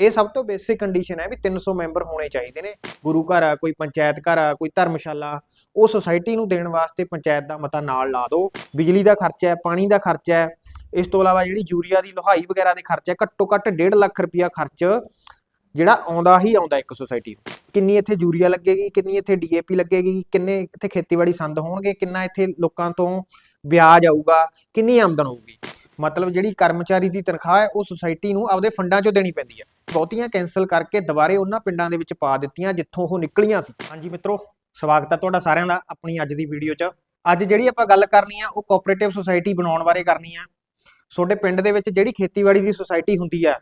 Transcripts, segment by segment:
ਇਹ ਸਭ ਤੋਂ ਬੇਸਿਕ ਕੰਡੀਸ਼ਨ ਹੈ ਵੀ 300 ਮੈਂਬਰ ਹੋਣੇ ਚਾਹੀਦੇ ਨੇ। ਗੁਰੂ ਘਰ ਆ, ਕੋਈ ਪੰਚਾਇਤ ਘਰ ਆ, ਕੋਈ ਧਰਮਸ਼ਾਲਾ, ਉਹ ਸੁਸਾਇਟੀ ਨੂੰ ਦੇਣ ਵਾਸਤੇ ਪੰਚਾਇਤ ਦਾ ਮਤਾ ਨਾਲ ਲਾ ਦਿਓ ਬਿਜਲੀ ਦਾ ਖਰਚਾ ਹੈ, ਪਾਣੀ ਦਾ ਖਰਚਾ ਹੈ, ਇਸ ਤੋਂ ਇਲਾਵਾ ਜਿਹੜੀ ਯੂਰੀਆ ਦੀ ਲੋਹਾਈ ਵਗੈਰਾ ਦੇ ਖਰਚਾ ਘੱਟੋ ਘੱਟ 1.5 ਲੱਖ ਰੁਪਇਆ ਖਰਚ ਜਿਹੜਾ ਆਉਂਦਾ ਹੀ ਆਉਂਦਾ ਇੱਕ ਸੁਸਾਇਟੀ ਨੂੰ। ਕਿੰਨੀ ਇੱਥੇ ਯੂਰੀਆ ਲੱਗੇਗੀ, ਕਿੰਨੀ ਇੱਥੇ ਡੀਏਪੀ ਲੱਗੇਗੀ, ਕਿੰਨੇ ਇੱਥੇ ਖੇਤੀਬਾੜੀ ਸੰਦ ਹੋਣਗੇ, ਕਿੰਨਾ ਇੱਥੇ ਲੋਕਾਂ ਤੋਂ ਵਿਆਜ ਆਊਗਾ, ਕਿੰਨੀ ਆਮਦਨ ਹੋਊਗੀ। ਮਤਲਬ ਜਿਹੜੀ ਕਰਮਚਾਰੀ ਦੀ ਤਨਖਾਹ ਹੈ, ਉਹ ਸੁਸਾਇਟੀ ਨੂੰ ਆਪਦੇ ਫੰਡਾਂ 'ਚੋਂ ਦੇਣੀ ਪੈਂਦੀ ਹੈ। ਬਹੁਤੀਆਂ ਕੈਨਸਲ ਕਰਕੇ ਦੁਬਾਰੇ ਉਹਨਾਂ ਪਿੰਡਾਂ ਦੇ ਵਿੱਚ ਪਾ ਦਿੱਤੀਆਂ, ਜਿੱਥੋਂ ਉਹ ਨਿਕਲੀਆਂ ਸੀ। ਹਾਂਜੀ ਮਿੱਤਰੋ, ਸਵਾਗਤ ਹੈ ਤੁਹਾਡਾ ਸਾਰਿਆਂ ਦਾ ਆਪਣੀ ਅੱਜ ਦੀ ਵੀਡੀਓ 'ਚ। ਅੱਜ ਜਿਹੜੀ ਆਪਾਂ ਗੱਲ ਕਰਨੀ ਆ, ਉਹ ਕੋਆਪਰੇਟਿਵ ਸੁਸਾਇਟੀ ਬਣਾਉਣ ਬਾਰੇ ਕਰਨੀ ਆ। ਤੁਹਾਡੇ ਪਿੰਡ ਦੇ ਵਿੱਚ ਜਿਹੜੀ ਖੇਤੀਬਾੜੀ ਦੀ ਸੁਸਾਇਟੀ ਹੁੰਦੀ ਆ,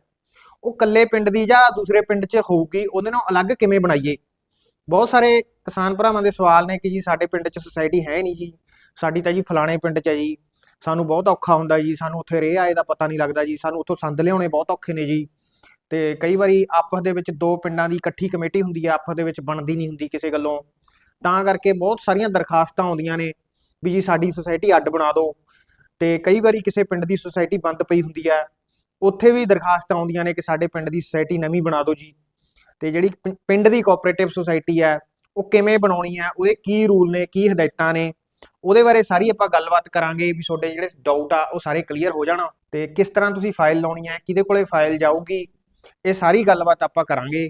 ਉਹ ਇਕੱਲੇ ਪਿੰਡ ਦੀ ਜਾਂ ਦੂਸਰੇ ਪਿੰਡ 'ਚ ਹੋਊਗੀ, ਉਹਦੇ ਨਾਲ ਅਲੱਗ ਕਿਵੇਂ ਬਣਾਈਏ? ਬਹੁਤ ਸਾਰੇ ਕਿਸਾਨ ਭਰਾਵਾਂ ਦੇ ਸਵਾਲ ਨੇ ਕਿ ਜੀ, ਸਾਡੇ ਪਿੰਡ 'ਚ ਸੁਸਾਇਟੀ ਹੈ ਨਹੀਂ ਜੀ। ਸਾਡੀ ਤਾਂ ਜੀ ਫਲਾਣੇ ਪਿੰਡ 'ਚ ਹੈ ਜੀ। ਸਾਨੂੰ ਬਹੁਤ ਔਖਾ ਹੁੰਦਾ ਜੀ, ਸਾਨੂੰ ਉੱਥੇ ਰੇਹ ਆਏ ਦਾ ਪਤਾ ਨਹੀਂ ਲੱਗਦਾ ਜੀ, ਸਾਨੂੰ ਉੱਥੋਂ ਸੰਦ ਲਿਆਉਣੇ ਬਹੁਤ ਔਖੇ ਨੇ ਜੀ। ਤੇ ਕਈ ਵਾਰੀ ਆਪਸ ਦੇ ਵਿੱਚ ਦੋ ਪਿੰਡਾਂ ਦੀ ਇਕੱਠੀ ਕਮੇਟੀ ਹੁੰਦੀ ਹੈ ਆਪਸ ਦੇ ਵਿੱਚ ਬਣਦੀ ਨਹੀਂ ਹੁੰਦੀ ਕਿਸੇ ਗੱਲੋਂ। ਤਾਂ ਕਰਕੇ ਬਹੁਤ ਸਾਰੀਆਂ ਦਰਖਾਸਤਾਂ ਆਉਂਦੀਆਂ ਨੇ ਵੀ ਜੀ ਸਾਡੀ ਸੁਸਾਇਟੀ ਅੱਡ ਬਣਾ ਦਿਓ। ਤੇ ਕਈ ਵਾਰੀ ਕਿਸੇ ਪਿੰਡ ਦੀ ਸੁਸਾਇਟੀ ਬੰਦ ਪਈ ਹੁੰਦੀ ਹੈ ਉੱਥੇ ਵੀ ਦਰਖਾਸਤਾਂ ਆਉਂਦੀਆਂ ਨੇ ਕਿ ਸਾਡੇ ਪਿੰਡ ਦੀ ਸੁਸਾਇਟੀ ਨਵੀਂ ਬਣਾ ਦਿਓ ਜੀ। ਤੇ ਜਿਹੜੀ ਪਿੰ- ਪਿੰਡ ਦੀ ਕੋਆਪਰੇਟਿਵ ਸੁਸਾਇਟੀ ਹੈ ਉਹ ਕਿਵੇਂ ਬਣਾਉਣੀ ਹੈ ਉਹਦੇ ਕੀ ਰੂਲ ਨੇ, ਕੀ ਹਦਾਇਤਾਂ ਨੇ ਉਹਦੇ ਬਾਰੇ ਸਾਰੀ ਆਪਾਂ ਗੱਲਬਾਤ ਕਰਾਂਗੇ ਵੀ ਤੁਹਾਡੇ ਜਿਹੜੇ ਡਾਊਟ ਆ, ਉਹ ਸਾਰੇ ਕਲੀਅਰ ਹੋ ਜਾਣਾ ਤੇ ਕਿਸ ਤਰ੍ਹਾਂ ਤੁਸੀਂ ਫਾਈਲ ਲਾਉਣੀ ਹੈ, ਕਿਹਦੇ ਕੋਲੇ ਫਾਈਲ ਜਾਊਗੀ, ਇਹ ਸਾਰੀ ਗੱਲਬਾਤ ਆਪਾਂ ਕਰਾਂਗੇ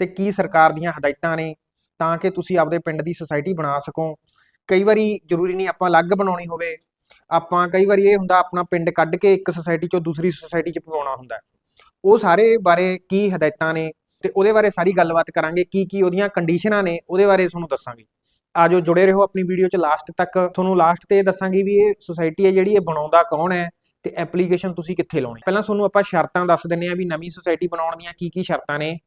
ਤੇ ਕੀ ਸਰਕਾਰ ਦੀਆਂ ਹਦਾਇਤਾਂ ਨੇ ਤਾਂ ਕਿ ਤੁਸੀਂ ਆਪਦੇ ਪਿੰਡ ਦੀ ਸੁਸਾਇਟੀ ਬਣਾ ਸਕੋ। ਕਈ ਵਾਰੀ ਜ਼ਰੂਰੀ ਨਹੀਂ ਆਪਾਂ ਅਲੱਗ ਬਣਾਉਣੀ ਹੋਵੇ, ਆਪਾਂ ਕਈ ਵਾਰੀ ਇਹ ਹੁੰਦਾ ਆਪਣਾ ਪਿੰਡ ਕੱਢ ਕੇ ਇੱਕ ਸੁਸਾਇਟੀ ਚੋਂ ਦੂਸਰੀ ਸੁਸਾਇਟੀ 'ਚ ਪਵਾਉਣਾ ਹੁੰਦਾ। ਉਹ ਸਾਰੇ ਬਾਰੇ ਕੀ ਹਦਾਇਤਾਂ ਨੇ ਤੇ ਉਹਦੇ ਬਾਰੇ ਸਾਰੀ ਗੱਲਬਾਤ ਕਰਾਂਗੇ ਕੀ ਕੀ ਉਹਦੀਆਂ ਕੰਡੀਸ਼ਨਾਂ ਨੇ, ਉਹਦੇ ਬਾਰੇ ਤੁਹਾਨੂੰ ਦੱਸਾਂਗੇ। ਆਜੋ ਜੁੜੇ ਰਹੋ ਆਪਣੀ ਵੀਡੀਓ 'ਚ ਲਾਸਟ ਤੱਕ। ਤੁਹਾਨੂੰ ਲਾਸਟ ਤੇ ਇਹ ਵੀ ਇਹ ਸੁਸਾਇਟੀ ਹੈ ਜਿਹੜੀ ਇਹ ਬਣਾਉਂਦਾ ਕੌਣ ਹੈ ਤੇ ਐਪਲੀਕੇਸ਼ਨ ਤੁਸੀਂ ਕਿੱਥੇ ਲਾਉਣੀ। ਪਹਿਲਾਂ ਤੁਹਾਨੂੰ ਆਪਾਂ ਸ਼ਰਤਾਂ ਦੱਸ ਦਿੰਨੇ ਆ ਵੀ ਨਵੀਂ ਸੁਸਾਇਟੀ ਬਣਾਉਣ ਦੀਆਂ ਕੀ ਕੀ ਸ਼ਰਤਾਂ ਨੇ।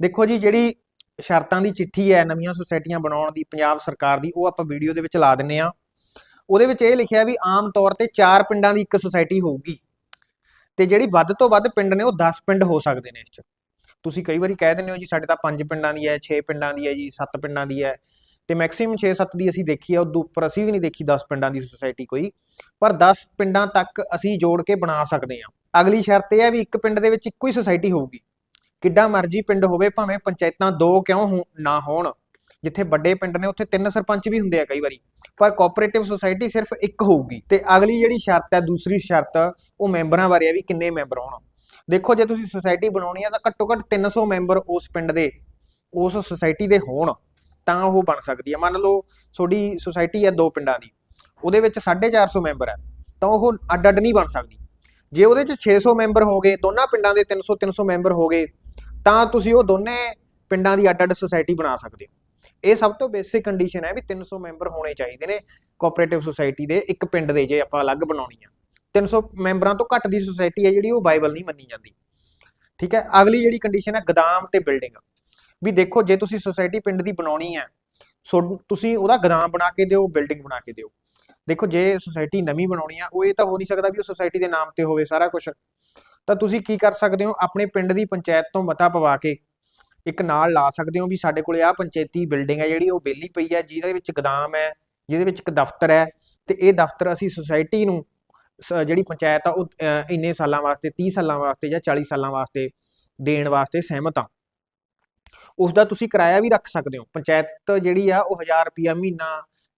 ਦੇਖੋ ਜੀ, ਜਿਹੜੀ ਸ਼ਰਤਾਂ ਦੀ ਚਿੱਠੀ ਹੈ ਨਵੀਆਂ ਸੁਸਾਇਟੀਆਂ ਬਣਾਉਣ ਦੀ, ਪੰਜਾਬ ਸਰਕਾਰ ਦੀ, ਉਹ ਆਪਾਂ ਵੀਡੀਓ ਦੇ ਵਿੱਚ ਲਾ ਦਿੰਨੇ ਆ। ਉਹਦੇ ਵਿੱਚ ਇਹ ਲਿਖਿਆ ਵੀ ਆਮ ਤੌਰ ਤੇ 4 ਪਿੰਡਾਂ ਦੀ ਇੱਕ ਸੁਸਾਇਟੀ ਹੋਊਗੀ ਤੇ ਜਿਹੜੀ ਵੱਧ ਤੋਂ ਵੱਧ ਪਿੰਡ ਨੇ ਉਹ 10 ਪਿੰਡ ਹੋ ਸਕਦੇ ਨੇ ਇਸ 'ਚ। ਤੁਸੀਂ ਕਈ ਵਾਰੀ ਕਹਿ ਦਿੰਦੇ ਹੋ ਜੀ, ਸਾਡੇ ਤਾਂ 5 ਪਿੰਡਾਂ ਦੀ ਹੈ 6 ਪਿੰਡਾਂ ਦੀ ਹੈ ਜੀ 7 ਪਿੰਡਾਂ ਦੀ ਹੈ। ਤੇ ਮੈਕਸਿਮਮ 6-7 ਦੀ ਅਸੀਂ ਦੇਖੀ ਹੈ ਉਦੋਂ ਉੱਪਰ ਅਸੀਂ ਵੀ ਨਹੀਂ ਦੇਖੀ 10 ਪਿੰਡਾਂ ਦੀ ਸੁਸਾਇਟੀ ਕੋਈ। ਪਰ 10 ਪਿੰਡਾਂ ਤੱਕ ਅਸੀਂ ਜੋੜ ਕੇ ਬਣਾ ਸਕਦੇ ਹਾਂ। ਅਗਲੀ ਸ਼ਰਤ ਇਹ ਹੈ ਵੀ ਇੱਕ ਪਿੰਡ ਦੇ ਵਿੱਚ ਇੱਕੋ ਹੀ ਸੁਸਾਇਟੀ ਹੋਊਗੀ। ਕਿੱਡਾ ਮਰਜ਼ੀ ਪਿੰਡ ਹੋਵੇ, ਭਾਵੇਂ ਪੰਚਾਇਤਾਂ ਦੋ ਕਿਉਂ ਹੋ- ਨਾ ਹੋਣ। ਜਿੱਥੇ ਵੱਡੇ ਪਿੰਡ ਨੇ, ਉੱਥੇ ਤਿੰਨ ਸਰਪੰਚ ਵੀ ਹੁੰਦੇ ਆ ਕਈ ਵਾਰੀ। ਪਰ ਕੋਆਪਰੇਟਿਵ ਸੁਸਾਇਟੀ ਸਿਰਫ ਇੱਕ ਹੋਊਗੀ। ਤੇ ਅਗਲੀ ਜਿਹੜੀ ਸ਼ਰਤ ਹੈ, ਦੂਸਰੀ ਸ਼ਰਤ, ਉਹ ਮੈਂਬਰਾਂ ਬਾਰੇ ਹੈ ਵੀ ਕਿੰਨੇ ਮੈਂਬਰ ਹੋਣ। ਦੇਖੋ, ਜੇ ਤੁਸੀਂ ਸੁਸਾਇਟੀ ਬਣਾਉਣੀ ਹੈ ਤਾਂ ਘੱਟੋ ਘੱਟ 300 ਮੈਂਬਰ ਉਸ ਪਿੰਡ ਦੇ, ਉਸ ਸੁਸਾਇਟੀ ਦੇ ਹੋਣ, ਤਾਂ ਉਹ ਬਣ ਸਕਦੀ ਹੈ ਮੰਨ ਲਓ, ਤੁਹਾਡੀ ਸੁਸਾਇਟੀ ਹੈ ਦੋ ਪਿੰਡਾਂ ਦੀ, ਉਹਦੇ ਵਿੱਚ 450 ਮੈਂਬਰ ਹੈ ਤਾਂ ਉਹ ਅੱਡ ਅੱਡ ਨਹੀਂ ਬਣ ਸਕਦੀ। ਜੇ ਉਹਦੇ ਚ 600 ਮੈਂਬਰ ਹੋ ਗਏ, ਦੋਨਾਂ ਪਿੰਡਾਂ ਦੇ 300 300 ਮੈਂਬਰ ਹੋ ਗਏ, ਤਾਂ ਤੁਸੀਂ ਉਹ ਦੋਨੇ ਪਿੰਡਾਂ ਦੀ ਅੱਡ ਅੱਡ ਸੁਸਾਇਟੀ ਬਣਾ ਸਕਦੇ ਹੋ। ਇਹ ਸਭ ਤੋਂ ਬੇਸਿਕ ਕੰਡੀਸ਼ਨ ਹੈ ਵੀ 300 ਮੈਂਬਰ ਹੋਣੇ ਚਾਹੀਦੇ ਨੇ ਕੋਆਪਰੇਟਿਵ ਸੁਸਾਇਟੀ ਦੇ ਇੱਕ ਪਿੰਡ ਦੇ, ਜੇ ਆਪਾਂ ਅਲੱਗ ਬਣਾਉਣੀ ਆ। 300 ਮੈਂਬਰਾਂ ਤੋਂ ਘੱਟ ਦੀ ਸੁਸਾਇਟੀ ਹੈ ਜਿਹੜੀ ਉਹ ਬਾਈਬਲ ਨਹੀਂ ਮੰਨੀ ਜਾਂਦੀ। ਠੀਕ ਹੈ? ਅਗਲੀ ਜਿਹੜੀ ਕੰਡੀਸ਼ਨ ਹੈ ਗਦਾਮ ਤੇ ਬਿਲਡਿੰਗ ਵੀ ਦੇਖੋ, ਜੇ ਤੁਸੀਂ ਸੁਸਾਇਟੀ ਪਿੰਡ ਦੀ ਬਣਾਉਣੀ ਹੈ, ਸੋ ਤੁਸੀਂ ਉਹਦਾ ਗਦਾਮ ਬਣਾ ਕੇ ਦਿਓ ਬਿਲਡਿੰਗ ਬਣਾ ਕੇ ਦਿਓ। ਦੇਖੋ, ਜੇ ਸੁਸਾਇਟੀ ਨਵੀਂ ਬਣਾਉਣੀ ਆ, ਉਹ ਇਹ ਤਾਂ ਹੋ ਨਹੀਂ ਸਕਦਾ ਵੀ ਉਹ ਸੁਸਾਇਟੀ ਦੇ ਨਾਮ ਤੇ ਹੋਵੇ ਸਾਰਾ ਕੁਝ ਤਾਂ ਤੁਸੀਂ ਕੀ ਕਰ ਸਕਦੇ ਹੋ? ਆਪਣੇ ਪਿੰਡ ਦੀ ਪੰਚਾਇਤ ਤੋਂ ਮਤਾ ਪਵਾ ਕੇ ਇੱਕ ਨਾਲ ਲਾ ਸਕਦੇ ਹੋ ਵੀ ਸਾਡੇ ਕੋਲੇ ਆ ਪੰਚਾਇਤੀ ਬਿਲਡਿੰਗ ਹੈ ਜਿਹੜੀ ਉਹ ਬੇਲੀ ਪਈ ਹੈ, ਜਿਹਦੇ ਵਿੱਚ ਗਦਾਮ ਹੈ, ਜਿਹਦੇ ਵਿੱਚ ਇੱਕ ਦਫ਼ਤਰ ਹੈ। ਤੇ ਇਹ ਦਫ਼ਤਰ ਅਸੀਂ ਸੁਸਾਇਟੀ ਨੂੰ ਜਿਹੜੀ ਪੰਚਾਇਤ ਆ, ਉਹ ਇੰਨੇ ਸਾਲਾਂ ਵਾਸਤੇ 30 ਸਾਲਾਂ ਵਾਸਤੇ ਜਾਂ 40 ਸਾਲਾਂ ਵਾਸਤੇ ਦੇਣ ਵਾਸਤੇ ਸਹਿਮਤ ਆ। ਉਸ ਦਾ ਤੁਸੀਂ ਕਿਰਾਇਆ ਵੀ ਰੱਖ ਸਕਦੇ ਹੋ। ਪੰਚਾਇਤ ਜਿਹੜੀ ਆ, ਉਹ 1000 ਰੁਪਿਆ ਮਹੀਨਾ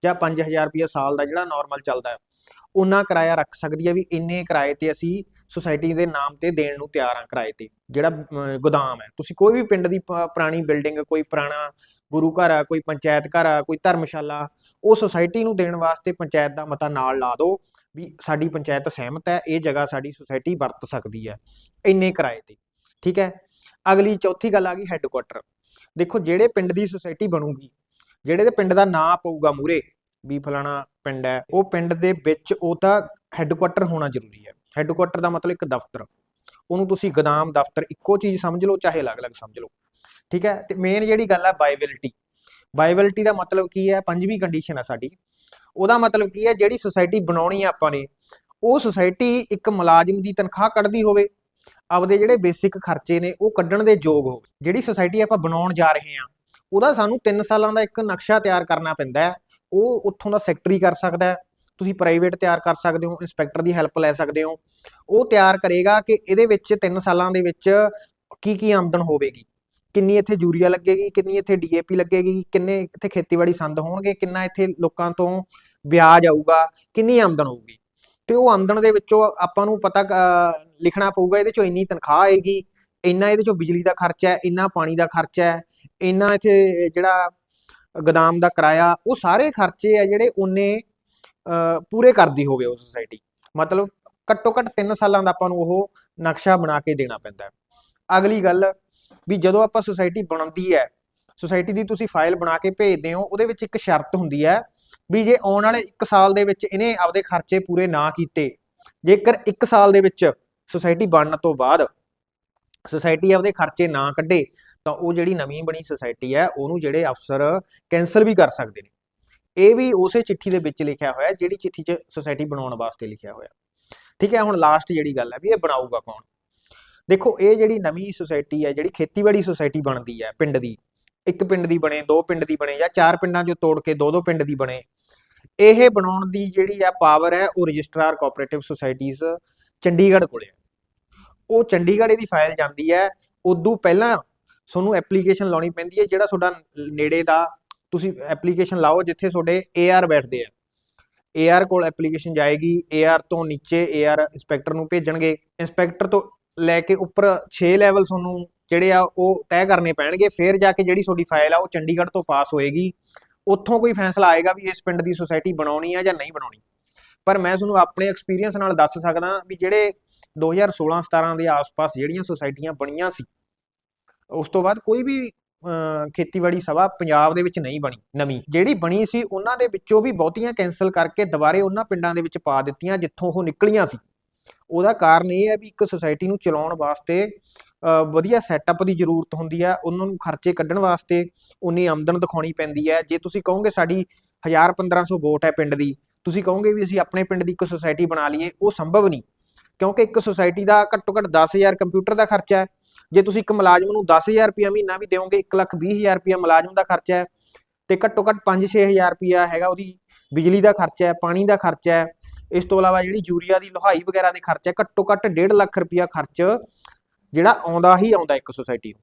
ਜਾਂ 5000 ਰੁਪਿਆ ਸਾਲ ਦਾ ਜਿਹੜਾ ਨਾਰਮਲ ਚੱਲਦਾ ਹੈ, ਉਹਨਾਂ ਕਿਰਾਇਆ ਰੱਖ ਸਕਦੀ ਹੈ ਵੀ ਇੰਨੇ ਕਿਰਾਏ ਤੇ ਅਸੀਂ ਸੁਸਾਇਟੀ ਦੇ ਨਾਮ ਤੇ ਦੇਣ ਨੂੰ ਤਿਆਰ ਆ ਕਿਰਾਏ ਤੇ, ਜਿਹੜਾ ਗੋਦਾਮ ਹੈ। ਤੁਸੀਂ ਕੋਈ ਵੀ ਪਿੰਡ ਦੀ ਪੁਰਾਣੀ ਬਿਲਡਿੰਗ ਕੋਈ ਪੁਰਾਣਾ ਗੁਰੂ ਘਰ ਆ, ਕੋਈ ਪੰਚਾਇਤ ਘਰ ਆ, ਕੋਈ ਧਰਮਸ਼ਾਲਾ, ਉਹ ਸੁਸਾਇਟੀ ਨੂੰ ਦੇਣ ਵਾਸਤੇ ਪੰਚਾਇਤ ਦਾ ਮਤਾ ਨਾਲ ਲਾ ਦਿਓ। ਵੀ ਸਾਡੀ ਪੰਚਾਇਤ ਸਹਿਮਤ ਹੈ, ਇਹ ਜਗ੍ਹਾ ਸਾਡੀ ਸੁਸਾਇਟੀ ਵਰਤ ਸਕਦੀ ਹੈ, ਇੰਨੇ ਕਿਰਾਏ ਤੇ, ਠੀਕ ਹੈ? ਅਗਲੀ ਚੌਥੀ ਗੱਲ ਆ ਗਈ ਹੈੱਡਕੁਆਟਰ ਦੇਖੋ, ਜਿਹੜੇ ਪਿੰਡ ਦੀ ਸੁਸਾਇਟੀ ਬਣੂਗੀ, ਜਿਹੜੇ ਦੇ ਪਿੰਡ ਦਾ ਨਾਂ ਪਊਗਾ ਮੂਰੇ ਵੀ ਫਲਾਣਾ ਪਿੰਡ ਹੈ, ਉਹ ਪਿੰਡ ਦੇ ਵਿੱਚ ਉਹ ਤਾਂ ਹੈੱਡਕੁਆਟਰ ਹੋਣਾ ਜ਼ਰੂਰੀ ਹੈ। ਹੈੱਡਕੁਆਟਰ ਦਾ ਮਤਲਬ ਇੱਕ ਦਫ਼ਤਰ, ਉਹਨੂੰ ਤੁਸੀਂ ਗਦਾਮ ਦਫ਼ਤਰ ਇੱਕੋ ਚੀਜ਼ ਸਮਝ ਲਓ, ਚਾਹੇ ਅਲੱਗ-ਅਲੱਗ ਸਮਝ ਲਓ, ਠੀਕ ਹੈ? ਤੇ ਮੇਨ ਜਿਹੜੀ ਗੱਲ ਹੈ ਬਾਇਬਿਲਿਟੀ ਬਾਇਬਿਲਿਟੀ ਦਾ ਮਤਲਬ ਕੀ ਹੈ? ਪੰਜਵੀਂ ਕੰਡੀਸ਼ਨ ਹੈ ਸਾਡੀ। ਉਹਦਾ ਮਤਲਬ ਕੀ ਹੈ? ਜਿਹੜੀ ਸੁਸਾਇਟੀ ਬਣਾਉਣੀ ਹੈ ਆਪਾਂ ਨੇ, ਉਹ ਸੁਸਾਇਟੀ ਇੱਕ ਮੁਲਾਜ਼ਮ ਦੀ ਤਨਖਾਹ ਕੱਢਦੀ ਹੋਵੇ, ਆਪਦੇ ਜਿਹੜੇ ਬੇਸਿਕ ਖਰਚੇ ਨੇ, ਉਹ ਕੱਢਣ ਦੇ ਯੋਗ ਹੋਵੇ। ਜਿਹੜੀ ਸੁਸਾਇਟੀ ਆਪਾਂ ਬਣਾਉਣ ਜਾ ਰਹੇ ਹਾਂ, ਉਹਦਾ ਸਾਨੂੰ 3 ਸਾਲਾਂ ਦਾ ਇੱਕ ਨਕਸ਼ਾ ਤਿਆਰ ਕਰਨਾ ਪੈਂਦਾ ਹੈ। ਉਹ ਉੱਥੋਂ ਦਾ ਸੈਕਟਰੀ ਕਰ ਸਕਦਾ ਹੈ। ਤੁਸੀਂ ਪ੍ਰਾਈਵੇਟ ਤਿਆਰ ਕਰ ਸਕਦੇ ਹੋ ਇੰਸਪੈਕਟਰ ਦੀ ਹੈਲਪ ਲੈ ਸਕਦੇ ਹੋ। ਉਹ ਤਿਆਰ ਕਰੇਗਾ ਕਿ ਇਹਦੇ ਵਿੱਚ 3 ਸਾਲਾਂ ਦੇ ਵਿੱਚ ਕੀ ਕੀ ਆਮਦਨ ਹੋਵੇਗੀ। ਕਿੰਨੀ ਇੱਥੇ ਯੂਰੀਆ ਲੱਗੇਗੀ, ਕਿੰਨੀ ਇੱਥੇ ਡੀਏਪੀ ਲੱਗੇਗੀ, ਕਿੰਨੇ ਇੱਥੇ ਖੇਤੀਬਾੜੀ ਸੰਦ ਹੋਣਗੇ, ਕਿੰਨਾ ਇੱਥੇ ਲੋਕਾਂ ਤੋਂ ਵਿਆਜ ਆਊਗਾ, ਕਿੰਨੀ ਆਮਦਨ ਹੋਊਗੀ। ਤੇ ਉਹ ਆਮਦਨ ਦੇ ਵਿੱਚੋਂ ਆਪਾਂ ਨੂੰ ਪਤਾ ਲਿਖਣਾ ਪਊਗਾ ਇਹਦੇ ਚੋਂ ਇੰਨੀ ਤਨਖਾਹ ਆਏਗੀ, ਇੰਨਾ ਇਹਦੇ ਚੋਂ ਬਿਜਲੀ ਦਾ ਖਰਚਾ ਹੈ, ਇੰਨਾ ਪਾਣੀ ਦਾ ਖਰਚਾ ਹੈ, ਇੰਨਾ ਇੱਥੇ ਜਿਹੜਾ ਗਦਾਮ ਦਾ ਕਿਰਾਇਆ, ਉਹ ਸਾਰੇ ਖਰਚੇ ਆ ਜਿਹੜੇ ਉਹਨੇ ਪੂਰੇ ਕਰਦੀ ਹੋਵੇ ਉਹ ਸੁਸਾਇਟੀ ਮਤਲਬ ਘੱਟੋ ਘੱਟ 3 ਸਾਲਾਂ ਦਾ ਆਪਾਂ ਨੂੰ ਉਹ ਨਕਸ਼ਾ ਬਣਾ ਕੇ ਦੇਣਾ ਪੈਂਦਾ ਹੈ। ਅਗਲੀ ਗੱਲ ਵੀ ਜਦੋਂ ਆਪਾਂ ਸੁਸਾਇਟੀ ਬਣਦੀ ਹੈ ਸੁਸਾਇਟੀ ਦੀ ਤੁਸੀਂ ਫਾਈਲ ਬਣਾ ਕੇ ਭੇਜਦੇ ਹੋ, ਉਹਦੇ ਵਿੱਚ ਇੱਕ ਸ਼ਰਤ ਹੁੰਦੀ ਹੈ ਵੀ ਜੇ ਆਉਣ ਵਾਲੇ 1 ਸਾਲ ਦੇ ਵਿੱਚ ਇਹਨੇ ਆਪਦੇ ਖਰਚੇ ਪੂਰੇ ਨਾ ਕੀਤੇ, ਜੇਕਰ 1 ਸਾਲ ਦੇ ਵਿੱਚ ਸੁਸਾਇਟੀ ਬਣਨ ਤੋਂ ਬਾਅਦ ਸੁਸਾਇਟੀ ਆਪਦੇ ਖਰਚੇ ਨਾ ਕੱਢੇ, ਤਾਂ ਉਹ ਜਿਹੜੀ ਨਵੀਂ ਬਣੀ ਸੁਸਾਇਟੀ ਹੈ, ਉਹਨੂੰ ਜਿਹੜੇ ਅਫਸਰ ਕੈਨਸਲ ਵੀ ਕਰ ਸਕਦੇ ਨੇ। ਇਹ ਵੀ ਉਸੇ ਚਿੱਠੀ ਦੇ ਵਿੱਚ ਲਿਖਿਆ ਹੋਇਆ ਜਿਹੜੀ ਚਿੱਠੀ 'ਚ ਸੁਸਾਇਟੀ ਬਣਾਉਣ ਵਾਸਤੇ ਲਿਖਿਆ ਹੋਇਆ। ਠੀਕ ਹੈ, ਹੁਣ ਲਾਸਟ ਜਿਹੜੀ ਗੱਲ ਹੈ ਵੀ ਇਹ ਬਣਾਊਗਾ ਕੌਣ? ਦੇਖੋ, ਇਹ ਜਿਹੜੀ ਨਵੀਂ ਸੁਸਾਇਟੀ ਹੈ, ਜਿਹੜੀ ਖੇਤੀਬਾੜੀ ਸੁਸਾਇਟੀ ਬਣਦੀ ਹੈ ਪਿੰਡ ਦੀ, ਇੱਕ ਪਿੰਡ ਦੀ ਬਣੇ, ਦੋ ਪਿੰਡ ਦੀ ਬਣੇ ਜਾਂ ਚਾਰ ਪਿੰਡਾਂ 'ਚੋਂ ਤੋੜ ਕੇ ਦੋ ਦੋ ਪਿੰਡ ਦੀ ਬਣੇ, ਇਹ ਬਣਾਉਣ ਦੀ ਜਿਹੜੀ ਆ ਪਾਵਰ ਹੈ, ਉਹ ਰਜਿਸਟਰਾਰ ਕੋਆਪਰੇਟਿਵ ਸੁਸਾਇਟੀਜ਼ ਚੰਡੀਗੜ੍ਹ ਕੋਲੇ ਉਹ ਚੰਡੀਗੜ੍ਹ ਇਹਦੀ ਫਾਈਲ ਜਾਂਦੀ ਹੈ, ਉਦੋਂ ਪਹਿਲਾਂ ਤੁਹਾਨੂੰ ਐਪਲੀਕੇਸ਼ਨ ਲਾਉਣੀ ਪੈਂਦੀ ਹੈ, ਜਿਹੜਾ ਤੁਹਾਡਾ ਨੇੜੇ ਦਾ ਤੁਸੀਂ ਐਪਲੀਕੇਸ਼ਨ ਲਾਓ, ਜਿੱਥੇ ਤੁਹਾਡੇ ਏਆਰ ਬੈਠਦੇ ਆ। ਏਆਰ ਕੋਲ ਐਪਲੀਕੇਸ਼ਨ ਜਾਏਗੀ ਏਆਰ ਤੋਂ ਨੀਚੇ ਏਆਰ ਇੰਸਪੈਕਟਰ ਨੂੰ ਭੇਜਣਗੇ ਇੰਸਪੈਕਟਰ ਤੋਂ ਲੈ ਕੇ ਉੱਪਰ 6 ਲੈਵਲ ਤੁਹਾਨੂੰ ਜਿਹੜੇ ਆ ਉਹ ਤੈਅ ਕਰਨੇ ਪੈਣਗੇ। ਫਿਰ ਜਾ ਕੇ ਜਿਹੜੀ ਤੁਹਾਡੀ ਫਾਈਲ ਆ ਉਹ ਚੰਡੀਗੜ੍ਹ ਤੋਂ ਪਾਸ ਹੋਏਗੀ। ਉੱਥੋਂ ਕੋਈ ਫੈਸਲਾ ਆਏਗਾ ਵੀ ਇਸ ਪਿੰਡ ਦੀ ਸੁਸਾਇਟੀ ਬਣਾਉਣੀ ਆ ਜਾਂ ਨਹੀਂ ਬਣਾਉਣੀ। ਪਰ ਮੈਂ ਤੁਹਾਨੂੰ ਆਪਣੇ ਐਕਸਪੀਰੀਅੰਸ ਨਾਲ ਦੱਸ ਸਕਦਾ ਵੀ ਜਿਹੜੇ 2016-17 ਦੇ ਆਸ-ਪਾਸ ਜਿਹੜੀਆਂ ਸੁਸਾਇਟੀਆਂ ਬਣੀਆਂ ਸੀ ਉਸ ਤੋਂ ਬਾਅਦ ਕੋਈ ਵੀ ਅਹ, ਖੇਤੀਬਾੜੀ ਸਭਾ ਪੰਜਾਬ ਦੇ ਵਿੱਚ ਨਹੀਂ ਬਣੀ ਨਵੀਂ। ਜਿਹੜੀ ਬਣੀ ਸੀ ਉਹਨਾਂ ਦੇ ਵਿੱਚੋਂ ਵੀ ਬਹੁਤੀਆਂ ਕੈਨਸਲ ਕਰਕੇ ਦੁਬਾਰੇ ਉਹਨਾਂ ਪਿੰਡਾਂ ਦੇ ਵਿੱਚ ਪਾ ਦਿੱਤੀਆਂ ਜਿੱਥੋਂ ਉਹ ਨਿਕਲੀਆਂ ਸੀ। ਉਹਦਾ ਕਾਰਨ ਇਹ ਹੈ ਵੀ ਇੱਕ ਸੁਸਾਇਟੀ ਨੂੰ ਚਲਾਉਣ ਵਾਸਤੇ ਵਧੀਆ ਸੈਟਅਪ ਦੀ ਜ਼ਰੂਰਤ ਹੁੰਦੀ ਹੈ, ਉਹਨਾਂ ਨੂੰ ਖਰਚੇ ਕੱਢਣ ਵਾਸਤੇ ਉਨੀ ਆਮਦਨ ਦਿਖਾਉਣੀ ਪੈਂਦੀ ਹੈ। ਜੇ ਤੁਸੀਂ ਕਹੋਗੇ ਸਾਡੀ 1000 1500 ਵੋਟ ਹੈ ਪਿੰਡ ਦੀ, ਤੁਸੀਂ ਕਹੋਗੇ ਵੀ ਅਸੀਂ ਆਪਣੇ ਪਿੰਡ ਦੀ ਇੱਕ ਸੁਸਾਇਟੀ ਬਣਾ ਲਈਏ, ਉਹ ਸੰਭਵ ਨਹੀਂ। ਕਿਉਂਕਿ ਇੱਕ ਸੁਸਾਇਟੀ ਦਾ ਘੱਟੋ ਘੱਟ 10000 ਕੰਪਿਊਟਰ ਦਾ ਖਰਚਾ ਹੈ। ਜੇ ਤੁਸੀਂ ਇੱਕ ਮੁਲਾਜ਼ਮ ਨੂੰ 10000 ਰੁਪਇਆ ਮਹੀਨਾ ਵੀ ਦਿਓਗੇ 120000 ਰੁਪਇਆ ਮੁਲਾਜ਼ਮ ਦਾ ਖਰਚਾ ਹੈ ਤੇ ਘੱਟੋ ਘੱਟ 5-6000 ਰੁਪਇਆ ਹੈਗਾ ਉਹਦੀ ਬਿਜਲੀ ਦਾ ਖਰਚਾ ਹੈ, ਪਾਣੀ ਦਾ ਖਰਚਾ ਹੈ ਇਸ ਤੋਂ ਇਲਾਵਾ ਜਿਹੜੀ ਯੂਰੀਆ ਦੀ ਲੋਹਾਈ ਵਗੈਰਾ ਦੇ ਖਰਚਾ ਹੈ, ਘੱਟੋ ਘੱਟ 1.5 ਲੱਖ ਰੁਪਇਆ ਖਰਚ ਜਿਹੜਾ ਆਉਂਦਾ ਹੀ ਆਉਂਦਾ ਇੱਕ ਸੁਸਾਇਟੀ ਨੂੰ।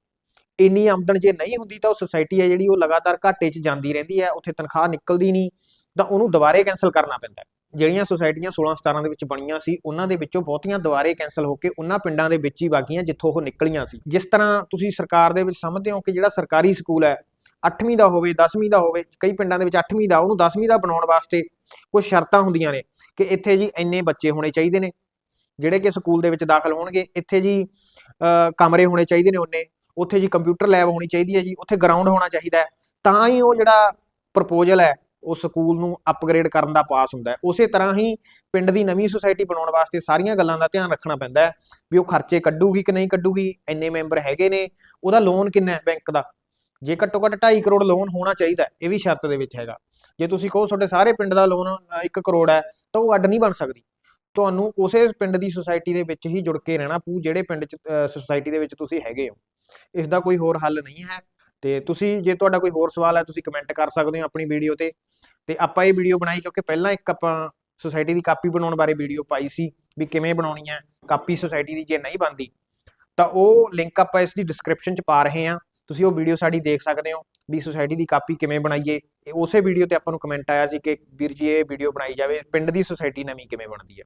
ਇੰਨੀ ਆਮਦਨ ਜੇ ਨਹੀਂ ਹੁੰਦੀ ਤਾਂ ਉਹ ਸੁਸਾਇਟੀ ਹੈ ਜਿਹੜੀ ਉਹ ਲਗਾਤਾਰ ਘਾਟੇ 'ਚ ਜਾਂਦੀ ਰਹਿੰਦੀ ਹੈ ਉੱਥੇ ਤਨਖਾਹ ਨਿਕਲਦੀ ਨਹੀਂ ਤਾਂ ਉਹਨੂੰ ਦੁਬਾਰੇ ਕੈਨਸਲ ਕਰਨਾ ਪੈਂਦਾ ਜਿਹੜੀਆਂ ਸੁਸਾਇਟੀਆਂ 16 17 ਦੇ ਵਿੱਚ ਬਣੀਆਂ ਸੀ ਉਹਨਾਂ ਦੇ ਵਿੱਚੋਂ ਬਹੁਤੀਆਂ ਦੁਬਾਰੇ ਕੈਨਸਲ ਹੋ ਕੇ ਉਹਨਾਂ ਪਿੰਡਾਂ ਦੇ ਵਿੱਚ ਹੀ ਬਾਗੀਆਂ ਜਿੱਥੋਂ ਉਹ ਨਿਕਲੀਆਂ ਸੀ। ਜਿਸ ਤਰ੍ਹਾਂ ਤੁਸੀਂ ਸਰਕਾਰ ਦੇ ਵਿੱਚ ਸਮਝਦੇ ਹੋ ਕਿ ਜਿਹੜਾ ਸਰਕਾਰੀ ਸਕੂਲ ਹੈ 8ਵੀਂ ਦਾ ਹੋਵੇ 10ਵੀਂ ਦਾ ਹੋਵੇ ਕਈ ਪਿੰਡਾਂ ਦੇ ਵਿੱਚ 8ਵੀਂ ਦਾ ਉਹਨੂੰ 10ਵੀਂ ਦਾ ਬਣਾਉਣ ਵਾਸਤੇ ਕੁਝ ਸ਼ਰਤਾਂ ਹੁੰਦੀਆਂ ਨੇ। ਕਿ ਇੱਥੇ ਜੀ ਇੰਨੇ ਬੱਚੇ ਹੋਣੇ ਚਾਹੀਦੇ ਨੇ, ਜਿਹੜੇ ਕਿ ਸਕੂਲ ਦੇ ਵਿੱਚ ਦਾਖਲ ਹੋਣਗੇ, ਇੱਥੇ ਜੀ, ਅਹ, ਕਮਰੇ ਹੋਣੇ ਚਾਹੀਦੇ ਨੇ ਉਹਨੇ, ਉੱਥੇ ਜੀ ਕੰਪਿਊਟਰ ਲੈਬ ਹੋਣੀ ਚਾਹੀਦੀ ਹੈ ਜੀ, ਉੱਥੇ ਗਰਾਊਂਡ ਹੋਣਾ ਚਾਹੀਦਾ ਹੈ, ਤਾਂ ਹੀ ਉਹ ਜਿਹੜਾ ਪ੍ਰਪੋਜ਼ਲ ਹੈ, ਉਹ ਸਕੂਲ ਨੂੰ ਅਪਗ੍ਰੇਡ ਕਰਨ ਦਾ ਪਾਸ ਹੁੰਦਾ ਹੈ। ਉਸੇ ਤਰ੍ਹਾਂ ਹੀ ਪਿੰਡ ਦੀ ਨਵੀਂ ਸੁਸਾਇਟੀ ਬਣਾਉਣ ਵਾਸਤੇ ਸਾਰੀਆਂ ਗੱਲਾਂ ਦਾ ਧਿਆਨ ਰੱਖਣਾ ਪੈਂਦਾ ਹੈ, ਵੀ ਉਹ ਖਰਚੇ ਕੱਢੂਗੀ ਕਿ ਨਹੀਂ ਕੱਢੂਗੀ, ਇੰਨੇ ਮੈਂਬਰ ਹੈਗੇ ਨੇ, ਉਹਦਾ ਲੋਨ ਕਿੰਨਾ ਹੈ ਬੈਂਕ ਦਾ? ਜੇ ਘੱਟੋ ਘੱਟ 2.5 ਕਰੋੜ ਲੋਨ ਹੋਣਾ ਚਾਹੀਦਾ ਇਹ ਵੀ ਸ਼ਰਤ ਦੇ ਵਿੱਚ ਹੈਗਾ। ਜੇ ਤੁਸੀਂ ਕਹੋ ਤੁਹਾਡੇ ਸਾਰੇ ਪਿੰਡ ਦਾ ਲੋਨ 1 ਕਰੋੜ ਹੈ, ਤਾਂ ਉਹ ਅੱਡ ਨਹੀਂ ਬਣ ਸਕਦੀ। ਤੁਹਾਨੂੰ ਉਸੇ ਪਿੰਡ ਦੀ ਸੁਸਾਇਟੀ ਦੇ ਵਿੱਚ ਹੀ ਜੁੜ ਕੇ ਰਹਿਣਾ ਪਊ, ਜਿਹੜੇ ਪਿੰਡ ਚ ਸੁਸਾਇਟੀ ਦੇ ਵਿੱਚ ਤੁਸੀਂ ਹੈਗੇ ਹੋ। ਇਸ ਦਾ ਕੋਈ ਹੋਰ ਹੱਲ ਨਹੀਂ ਹੈ। ਤੇ ਤੁਸੀਂ, ਜੇ ਤੁਹਾਡਾ ਕੋਈ ਹੋਰ ਸਵਾਲ ਹੈ, ਤੁਸੀਂ ਕਮੈਂਟ ਕਰ ਸਕਦੇ ਹੋ ਆਪਣੀ ਵੀਡੀਓ ਤੇ। ਤੇ ਆਪਾਂ ਇਹ ਵੀਡੀਓ ਬਣਾਈ ਕਿਉਂਕਿ ਪਹਿਲਾਂ ਇੱਕ ਆਪਾਂ ਸੁਸਾਇਟੀ ਦੀ ਕਾਪੀ ਬਣਾਉਣ ਬਾਰੇ ਵੀਡੀਓ ਪਾਈ ਸੀ ਵੀ ਕਿਵੇਂ ਬਣਾਉਣੀ ਹੈ। ਕਾਪੀ ਸੁਸਾਇਟੀ ਦੀ ਜੇ ਨਹੀਂ ਬਣਦੀ, ਤਾਂ ਉਹ ਲਿੰਕ ਆਪਾਂ ਇਸ ਦੀ ਡਿਸਕ੍ਰਿਪਸ਼ਨ ਚ ਪਾ ਰਹੇ ਹਾਂ। ਤੁਸੀਂ ਉਹ ਵੀਡੀਓ ਸਾਡੀ ਦੇਖ ਸਕਦੇ ਹੋ। ਵੀ ਸੁਸਾਇਟੀ ਦੀ ਕਾਪੀ ਕਿਵੇਂ ਬਣਾਈਏ ਉਸੇ ਵੀਡੀਓ ਤੇ ਆਪਾਂ ਨੂੰ ਕਮੈਂਟ ਆਇਆ ਸੀ ਕਿ ਵੀਰ ਜੀ ਇਹ ਵੀਡੀਓ ਬਣਾਈ ਜਾਵੇ, ਪਿੰਡ ਦੀ ਸੁਸਾਇਟੀ ਨਵੀਂ ਕਿਵੇਂ ਬਣਦੀ ਹੈ।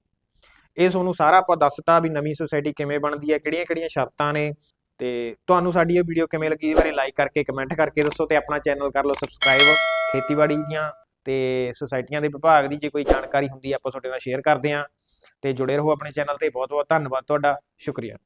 ਇਹ ਤੁਹਾਨੂੰ ਸਾਰਾ ਆਪਾਂ ਦੱਸਤਾ ਵੀ ਨਵੀਂ ਸੁਸਾਇਟੀ ਕਿਵੇਂ ਬਣਦੀ ਹੈ ਕਿਹੜੀਆਂ-ਕਿਹੜੀਆਂ ਸ਼ਰਤਾਂ ਨੇ ਤੇ ਤੁਹਾਨੂੰ ਸਾਡੀ ਇਹ ਵੀਡੀਓ ਕਿਵੇਂ ਲੱਗੀ, ਇਹਦੇ ਬਾਰੇ ਲਾਈਕ ਕਰਕੇ ਕਮੈਂਟ ਕਰਕੇ ਦੱਸੋ ਤੇ ਆਪਣਾ ਚੈਨਲ ਕਰ ਲਓ ਸਬਸਕ੍ਰਾਈਬ ਖੇਤੀਬਾੜੀ ਦੀਆਂ ਤੇ ਸੁਸਾਇਟੀਆਂ ਦੇ ਵਿਭਾਗ ਦੀ ਜੇ ਕੋਈ ਜਾਣਕਾਰੀ ਹੁੰਦੀ ਹੈ ਆਪਾਂ ਤੁਹਾਡੇ ਨਾਲ ਸ਼ੇਅਰ ਕਰਦੇ ਹਾਂ ਤੇ ਜੁੜੇ ਰਹੋ ਆਪਣੇ ਚੈਨਲ ਤੇ। ਬਹੁਤ ਬਹੁਤ ਧੰਨਵਾਦ ਤੁਹਾਡਾ, ਸ਼ੁਕਰੀਆ।